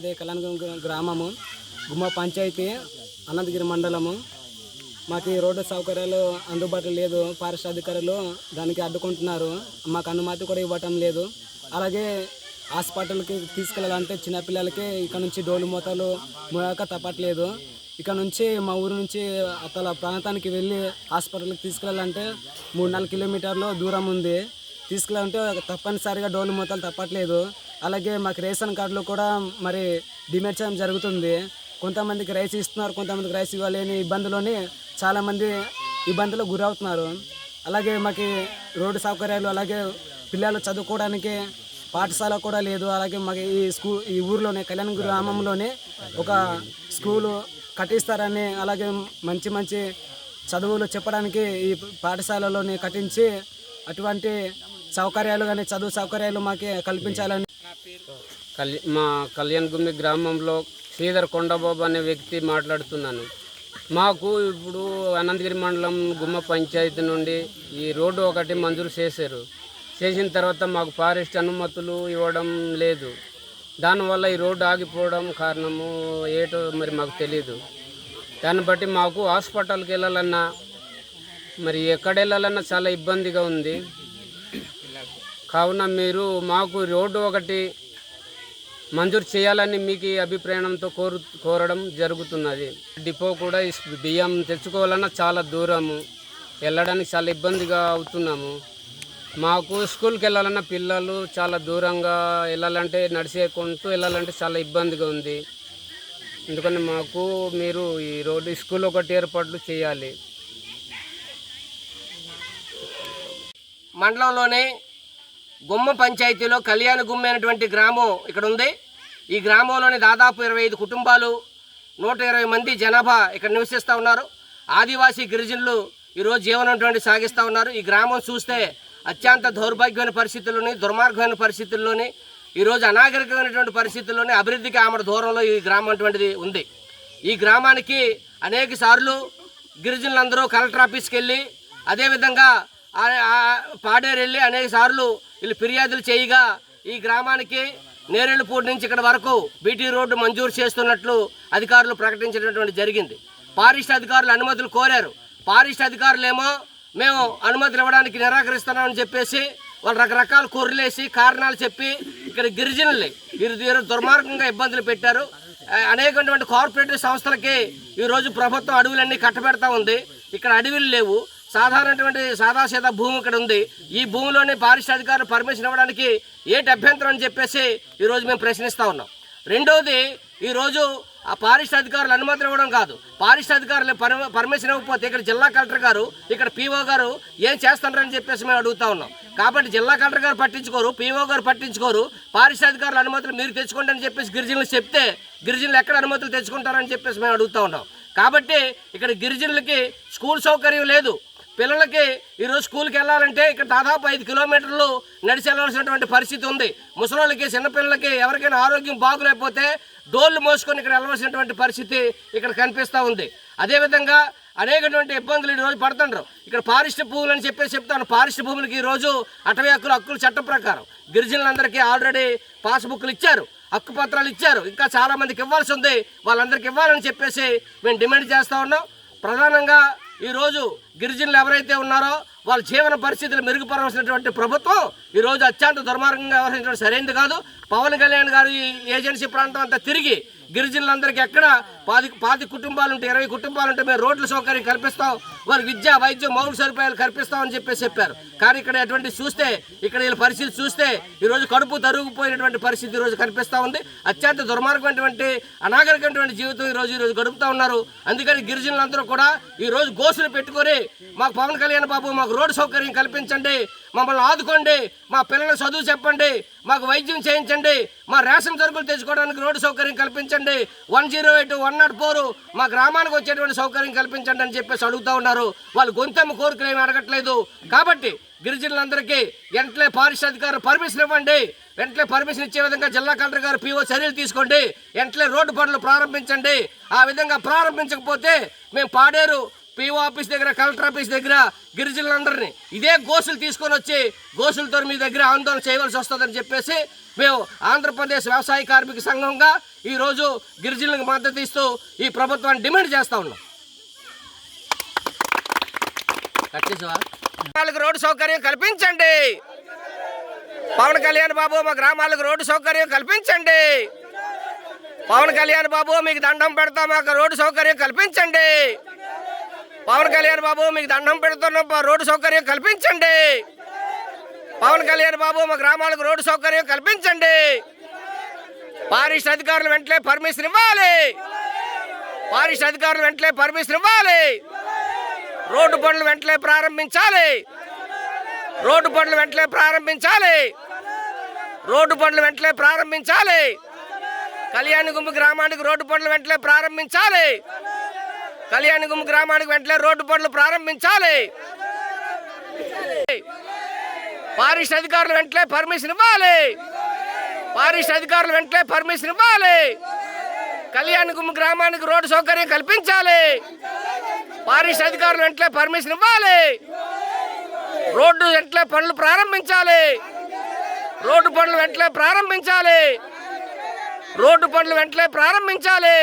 మాది కళ్యాణ గ్రామము గుమ్మ పంచాయతీ అనంతగిరి మండలము. మాకు ఈ రోడ్డు సౌకర్యాలు అందుబాటులో లేదు ఫారెస్ట్ అధికారులు దానికి అడ్డుకుంటున్నారు. మాకు అనుమతి కూడా ఇవ్వటం లేదు. అలాగే హాస్పిటల్కి తీసుకెళ్ళాలంటే చిన్నపిల్లలకి ఇక్కడ నుంచి డోలు మూతలు మోయక తప్పట్లేదు. ఇక్కడ నుంచి మా ఊరు నుంచి అతల ప్రాంతానికి వెళ్ళి హాస్పిటల్కి తీసుకెళ్ళాలంటే మూడు నాలుగు కిలోమీటర్లు దూరం ఉంది. తీసుకెళ్ళాలంటే తప్పనిసరిగా డోలు మూతలు తప్పట్లేదు. అలాగే మాకు రేషన్ కార్డులు కూడా మరి డిమాండ్ చేయడం జరుగుతుంది. కొంతమందికి రైస్ ఇస్తున్నారు కొంతమందికి రైస్ ఇవ్వలేని ఇబ్బందులని చాలామంది ఇబ్బందులకు గురవుతున్నారు. అలాగే మాకు రోడ్డు సౌకర్యాలు అలాగే పిల్లలు చదువుకోవడానికి పాఠశాల కూడా లేదు. అలాగే మాకు ఈ స్కూల్ ఈ ఊర్లోనే కళ్యాణ గ్రామంలోనే ఒక స్కూలు కట్టిస్తారని అలాగే మంచి మంచి చదువులు చెప్పడానికి ఈ పాఠశాలలోని కట్టించి అటువంటి సౌకర్యాలు కానీ చదువు సౌకర్యాలు మాకు కల్పించాలని మా కళ్యాణ్ గుమ్మి గ్రామంలో శ్రీధర్ కొండబాబు అనే వ్యక్తి మాట్లాడుతున్నాను. మాకు ఇప్పుడు అనంతగిరి మండలం గుమ్మ పంచాయతీ నుండి ఈ రోడ్డు ఒకటి మంజూరు చేశారు. చేసిన తర్వాత మాకు ఫారెస్ట్ అనుమతులు ఇవ్వడం లేదు. దానివల్ల ఈ రోడ్డు ఆగిపోవడం కారణము ఏటో మరి మాకు తెలియదు దాన్ని బట్టి మాకు హాస్పిటల్కి వెళ్ళాలన్నా మరి ఎక్కడ వెళ్ళాలన్నా చాలా ఇబ్బందిగా ఉంది. కావున మీరు మాకు రోడ్డు ఒకటి మంజూరు చేయాలని మీకు అభిప్రాయంతో కోరు కోరడం జరుగుతున్నది. డిపో కూడా బియ్యం తెచ్చుకోవాలన్నా చాలా దూరము. వెళ్ళడానికి చాలా ఇబ్బందిగా అవుతున్నాము. మాకు స్కూల్కి వెళ్ళాలన్నా పిల్లలు చాలా దూరంగా వెళ్ళాలంటే నడిచేకుంటూ వెళ్ళాలంటే చాలా ఇబ్బందిగా ఉంది. ఎందుకని మాకు మీరు ఈ రోడ్డు స్కూల్ ఒకటి ఏర్పాట్లు చేయాలి. మండలంలోనే గుమ్మ పంచాయతీలో కళ్యాణ గుమ్మ అనేటువంటి గ్రామం ఇక్కడ ఉంది. ఈ గ్రామంలోని దాదాపు ఇరవై ఐదు కుటుంబాలు నూట ఇరవై మంది జనాభా ఇక్కడ నివసిస్తూ ఉన్నారు. ఆదివాసీ గిరిజనులు ఈరోజు జీవనం సాగిస్తూ ఉన్నారు. ఈ గ్రామం చూస్తే అత్యంత దౌర్భాగ్యమైన పరిస్థితుల్లోని దుర్మార్గమైన పరిస్థితుల్లోని ఈరోజు అనాగరికమైనటువంటి పరిస్థితుల్లోని అభివృద్ధికి ఆమె దూరంలో ఈ గ్రామం అటువంటిది ఉంది. ఈ గ్రామానికి అనేక సార్లు గిరిజనులందరూ కలెక్టర్ ఆఫీస్కి వెళ్ళి అదేవిధంగా పాడేరు వెళ్ళి అనేక సార్లు వీళ్ళు ఫిర్యాదులు చేయగా ఈ గ్రామానికి నేరేళ్ళపూడి నుంచి ఇక్కడ వరకు బీటీ రోడ్డు మంజూరు చేస్తున్నట్లు అధికారులు ప్రకటించినటువంటి జరిగింది. పారిష్ట అధికారులు అనుమతులు కోరారు. పారిష్ట అధికారులేమో మేము అనుమతులు ఇవ్వడానికి నిరాకరిస్తున్నామని చెప్పేసి వాళ్ళు రకరకాల కొర్రలేసి కారణాలు చెప్పి ఇక్కడ గిరిజనుల్ని వీరు దుర్మార్గంగా ఇబ్బందులు పెట్టారు. అనేకటువంటి కార్పొరేటివ్ సంస్థలకి ఈరోజు ప్రభుత్వం అడవులన్నీ కట్టబెడతా ఉంది. ఇక్కడ అడవులు లేవు. సాధారణటువంటి సాదాసీదా భూమి ఇక్కడ ఉంది. ఈ భూమిలోని పారిశ్రామిక అధికారులు పర్మిషన్ ఇవ్వడానికి ఏటి అభ్యంతరం అని చెప్పేసి ఈరోజు మేము ప్రశ్నిస్తూ ఉన్నాం. రెండవది ఈరోజు ఆ పారిశ్ర అధికారులు అనుమతులు ఇవ్వడం కాదు. పారిశ్ర అధికారులు పర్మ- పర్మిషన్ ఇవ్వకపోతే ఇక్కడ జిల్లా కలెక్టర్ గారు ఇక్కడ పీఓ గారు ఏం చేస్తారని చెప్పేసి మేము అడుగుతా ఉన్నాం. కాబట్టి జిల్లా కలెక్టర్ గారు పట్టించుకోరు పీఓ గారు పట్టించుకోరు. పారిశ్ర అధికారుల అనుమతులు మీరు తెచ్చుకోండి అని చెప్పేసి గిరిజనులు చెప్తే గిరిజనులు ఎక్కడ అనుమతులు తెచ్చుకుంటారని చెప్పేసి మేము అడుగుతా ఉన్నాం. కాబట్టి ఇక్కడ గిరిజనులకి స్కూల్ సౌకర్యం లేదు. పిల్లలకి ఈరోజు స్కూల్కి వెళ్ళాలంటే ఇక్కడ దాదాపు ఐదు కిలోమీటర్లు నడిచి వెళ్ళాల్సినటువంటి పరిస్థితి ఉంది. ముసలోళ్ళకి చిన్నపిల్లలకి ఎవరికైనా ఆరోగ్యం బాగులేకపోతే డోర్లు మోసుకొని ఇక్కడ వెళ్ళవలసినటువంటి పరిస్థితి ఇక్కడ కనిపిస్తూ ఉంది. అదేవిధంగా అనేకటువంటి ఇబ్బందులు ఈరోజు పడుతుండ్రు. ఇక్కడ పారిశ్ర భూములు అని చెప్పేసి చెప్తాను. పారిశ్ర భూములకి ఈరోజు అటవీ హక్కులు హక్కుల చట్టం ప్రకారం గిరిజనులందరికీ ఆల్రెడీ పాస్బుక్లు ఇచ్చారు. హక్కు పత్రాలు ఇచ్చారు. ఇంకా చాలామందికి ఇవ్వాల్సి ఉంది. వాళ్ళందరికీ ఇవ్వాలని చెప్పేసి మేము డిమాండ్ చేస్తూ ఉన్నాం. ప్రధానంగా ఈరోజు గిరిజనులు ఎవరైతే ఉన్నారో వాళ్ళ జీవన పరిస్థితులు మెరుగుపరవలసినటువంటి ప్రభుత్వం ఈరోజు అత్యంత దుర్మార్గంగా వ్యవహరించడం సరైనది కాదు. పవన్ కళ్యాణ్ గారు ఈ ఏజెన్సీ ప్రాంతం అంతా తిరిగి గిరిజనులందరికీ ఎక్కడ పాతి పాతి కుటుంబాలు ఉంటే ఇరవై కుటుంబాలు ఉంటే మేము రోడ్ల సౌకర్యం కల్పిస్తాం వారికి విద్య వైద్యం మౌలిక సదుపాయాలు కల్పిస్తామని చెప్పేసి చెప్పారు. కానీ ఇక్కడ అటువంటి చూస్తే ఇక్కడ వీళ్ళ పరిస్థితి చూస్తే ఈరోజు కడుపు తరుగుపోయినటువంటి పరిస్థితి ఈరోజు కనిపిస్తూ ఉంది. అత్యంత దుర్మార్గమైనటువంటి అనాగరికమైనటువంటి జీవితం ఈరోజు ఈరోజు గడుపుతూ ఉన్నారు. అందుకని గిరిజనులందరూ కూడా ఈరోజు గోసులు పెట్టుకొని మాకు పవన్ కళ్యాణ్ బాబు మాకు రోడ్డు సౌకర్యం కల్పించండి మమ్మల్ని ఆదుకోండి మా పిల్లలకు చదువు చెప్పండి మాకు వైద్యం చేయించండి మా రేషన్ సరుకులు తెచ్చుకోవడానికి రోడ్డు సౌకర్యం కల్పించండి. One zero eight one not four మా గ్రామానికి వచ్చేటువంటి సౌకర్యం కల్పించండి అని చెప్పేసి అడుగుతూ ఉన్నారు. వాళ్ళు గొంతెమ్మ కోరికలు ఏమి అడగట్లేదు. కాబట్టి గిరిజనులందరికీ వెంటనే పారిశ్రామికారు పర్మిషన్ ఇవ్వండి. వెంటనే పర్మిషన్ ఇచ్చే విధంగా జిల్లా కలెక్టర్ గారు పీఓ చర్యలు తీసుకోండి. వెంటనే రోడ్డు పనులు ప్రారంభించండి. ఆ విధంగా ప్రారంభించకపోతే మేము పాడేరు పీఓ ఆఫీస్ దగ్గర కలెక్టర్ ఆఫీస్ దగ్గర గిరిజనులందరినీ ఇదే గోసులు తీసుకొని వచ్చి గోసులతో మీ దగ్గర ఆందోళన చేయవలసి వస్తుందని చెప్పేసి మేము ఆంధ్రప్రదేశ్ వ్యవసాయ కార్మిక సంఘంగా ఈరోజు గిరిజనులకు మద్దతు ఇస్తూ ఈ ప్రభుత్వాన్ని డిమాండ్ చేస్తూ ఉన్నాం. గ్రామాలకు రోడ్డు సౌకర్యం కల్పించండి. పవన్ కళ్యాణ్ బాబు మా గ్రామాలకు రోడ్డు సౌకర్యం కల్పించండి. పవన్ కళ్యాణ్ బాబు మీకు దండం పెడతా మాకు రోడ్డు సౌకర్యం కల్పించండి. పవన్ కళ్యాణ్ బాబు మీకు దండం పెడుతున్నాం రోడ్డు సౌకర్యం కల్పించండి. పవన్ కళ్యాణ్ బాబు మా గ్రామాలకు రోడ్డు సౌకర్యం కల్పించండి. పారిష్ అధికారులు వెంటనే పర్మిషన్ ఇవ్వాలి. పారిష్ అధికారులు వెంటనే పర్మిషన్ ఇవ్వాలి. రోడ్డు పనులు వెంటనే ప్రారంభించాలి. రోడ్డు పనులు వెంటనే ప్రారంభించాలి. రోడ్డు పనులు వెంటనే ప్రారంభించాలి. కళ్యాణ గుమ్మి గ్రామానికి రోడ్డు పనులు వెంటనే ప్రారంభించాలి. కళ్యాణగుమ్మ గ్రామానికి వెంటనే రోడ్డు పనులు ప్రారంభించాలి. పారిష్ అధికారులు వెంటనే పర్మిషన్ ఇవ్వాలి. పారిష్ అధికారులు వెంటనే పర్మిషన్ ఇవ్వాలి. కళ్యాణగుమ్మ గ్రామానికి రోడ్డు సౌకర్యం కల్పించాలి. పారిష్ అధికారులు వెంటనే పర్మిషన్ ఇవ్వాలి. రోడ్డు వెంటనే పనులు ప్రారంభించాలి. రోడ్డు పనులు వెంటనే ప్రారంభించాలి. రోడ్డు పనులు వెంటనే ప్రారంభించాలి.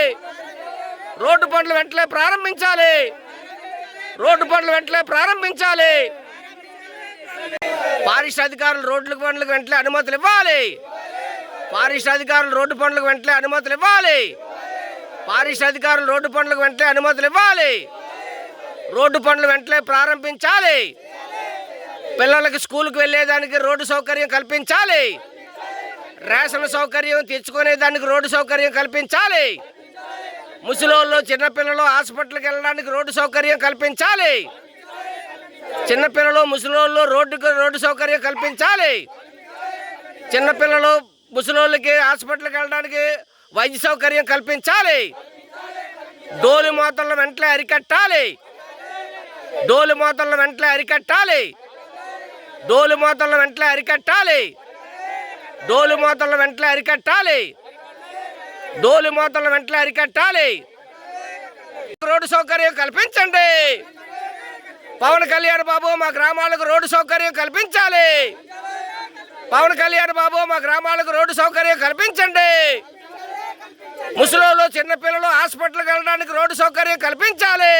రోడ్డు పనులు వెంటనే ప్రారంభించాలి. రోడ్డు పనులు వెంటనే ప్రారంభించాలి. పారిశ అధికారులు రోడ్ల పనులకు వెంటనే అనుమతులు ఇవ్వాలి. పారిశ అధికారులు రోడ్డు పనులకు వెంటనే అనుమతులు ఇవ్వాలి. పారిశ అధికారులు రోడ్డు పనులకు వెంటనే అనుమతులు ఇవ్వాలి. రోడ్డు పనులు వెంటనే ప్రారంభించాలి. పిల్లలకు స్కూల్కి వెళ్ళేదానికి రోడ్డు సౌకర్యం కల్పించాలి. రేషన్ సౌకర్యం తెచ్చుకునేదానికి రోడ్డు సౌకర్యం కల్పించాలి. ముసలోళ్ళు చిన్నపిల్లలు హాస్పిటల్కి వెళ్ళడానికి రోడ్డు సౌకర్యం కల్పించాలి. చిన్నపిల్లలు ముసలోళ్ళు రోడ్డుకు రోడ్డు సౌకర్యం కల్పించాలి. చిన్నపిల్లలు ముసలోళ్ళకి హాస్పిటల్కి వెళ్ళడానికి వైద్య సౌకర్యం కల్పించాలి. డోలు మోతలను వెంటనే అరికట్టాలి. డోలు మోతలను వెంటనే అరికట్టాలి. డోలు మోతలను వెంటనే అరికట్టాలి. డోలు మోతలను వెంటనే అరికట్టాలి. డోలు మోతలను వెంటనే అరికట్టాలి. రోడ్డు సౌకర్యం కల్పించండి. పవన్ కళ్యాణ్ బాబు మా గ్రామాలకు రోడ్డు సౌకర్యం కల్పించాలి. పవన్ కళ్యాణ్ బాబు మా గ్రామాలకు రోడ్డు సౌకర్యం కల్పించండి. ముసలోళ్ళు చిన్నపిల్లలు హాస్పిటల్కి వెళ్ళడానికి రోడ్డు సౌకర్యం కల్పించాలి.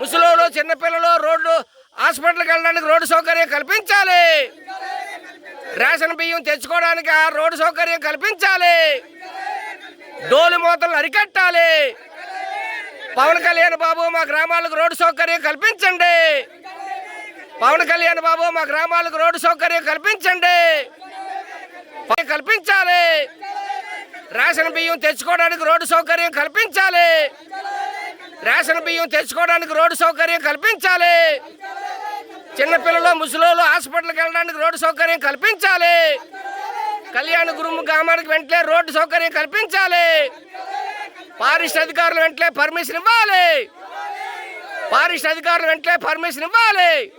ముసలోళ్ళు చిన్నపిల్లలు రోడ్డు హాస్పిటల్కి వెళ్ళడానికి రోడ్డు సౌకర్యం కల్పించాలి. రేషన్ బియ్యం తెచ్చుకోవడానికి ఆ రోడ్డు సౌకర్యం కల్పించాలి. డోలు మూతలను అరికట్టాలి. పవన్ కళ్యాణ్ బాబు మా గ్రామాలకు రోడ్డు సౌకర్యం కల్పించండి. పవన్ కళ్యాణ్ బాబు మా గ్రామాలకు రోడ్డు సౌకర్యం కల్పించండి. కల్పించాలి. రేషన్ బియ్యం తెచ్చుకోవడానికి రోడ్డు సౌకర్యం కల్పించాలి. రేషన్ బియ్యం తెచ్చుకోవడానికి రోడ్డు సౌకర్యం కల్పించాలి. చిన్నపిల్లలు ముసలోళ్ళు హాస్పిటల్కి వెళ్ళడానికి రోడ్డు సౌకర్యం కల్పించాలి. కళ్యాణ గురుము గ్రామానికి వెంటనే రోడ్డు సౌకర్యం కల్పించాలి. పారిశ్ అధికారులు వెంటనే పర్మిషన్ ఇవ్వాలి. పారిశ్ అధికారులు వెంటనే పర్మిషన్ ఇవ్వాలి.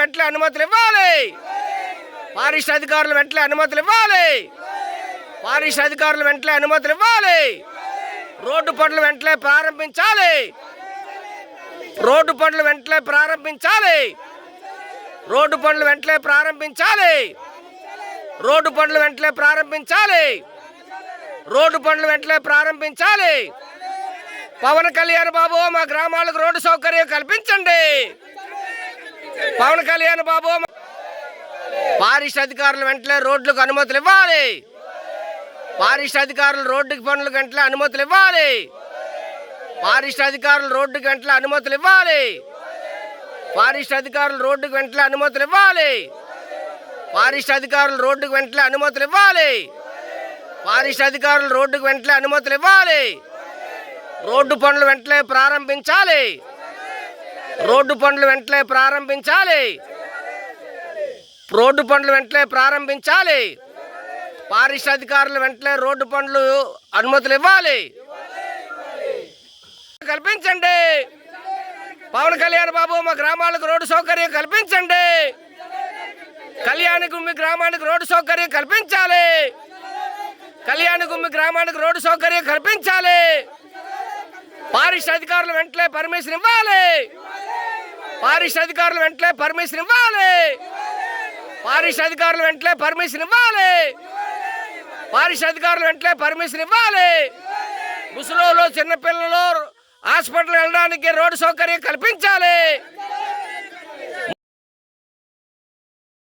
వెంటనే అనుమతులు ఇవ్వాలి. పారిశ్ అధికారులు వెంటనే అనుమతులు ఇవ్వాలి. పారిశ్ అధికారులు వెంటనే అనుమతులు ఇవ్వాలి. రోడ్డు పనులు వెంటనే ప్రారంభించాలి. రోడ్డు పనులు వెంటనే ప్రారంభించాలి. రోడ్డు పనులు వెంటనే ప్రారంభించాలి. రోడ్డు పనులు వెంటనే ప్రారంభించాలి. రోడ్డు పనులు వెంటనే ప్రారంభించాలి. పవన్ కళ్యాణ్ బాబు మా గ్రామాలకు రోడ్డు సౌకర్యం కల్పించండి. పవన్ కళ్యాణ్ బాబు మా- అధికారులు వెంటనే రోడ్లకు అనుమతులు ఇవ్వాలి. పారిశ్ అధికారులు రోడ్డుకి పనులు వెంటనే అనుమతులు ఇవ్వాలి. పారిశ్ అధికారులు రోడ్డుకి వెంటనే అనుమతులు ఇవ్వాలి. పారిశ్ అధికారులు రోడ్డుకి వెంటనే అనుమతులు ఇవ్వాలి. ఫారెస్ట్ అధికారులు రోడ్డుకు వెంటనే అనుమతులు ఇవ్వాలి. ఫారెస్ట్ అధికారులు రోడ్డుకు వెంటనే అనుమతులు ఇవ్వాలి. రోడ్డు పనులు వెంటనే ప్రారంభించాలి. రోడ్డు పనులు వెంటనే ప్రారంభించాలి. రోడ్డు పనులు వెంటనే ప్రారంభించాలి. ఫారెస్ట్ అధికారులు వెంటనే రోడ్డు పనులు అనుమతులు ఇవ్వాలి. కల్పించండి. పవన్ కళ్యాణ్ బాబు మా గ్రామాలకు రోడ్డు సౌకర్యం కల్పించండి. కళ్యాణ గుమ్మి గ్రామానికి రోడ్డు సౌకర్యం కల్పించాలి. కళ్యాణ గుమ్మి గ్రామానికి రోడ్డు సౌకర్యం కల్పించాలి. పారిష్ అధికారులు వెంటనే పర్మిషన్ ఇవ్వాలి. పారిష్ అధికారులు వెంటనే పర్మిషన్ ఇవ్వాలి. పారిష్ అధికారులు వెంటనే పర్మిషన్ ఇవ్వాలి. పారిష్ అధికారులు వెంటనే పర్మిషన్ ఇవ్వాలి. ముసలోళ్ళు చిన్నపిల్లలు హాస్పిటల్ వెళ్ళడానికి రోడ్డు సౌకర్యం కల్పించాలి.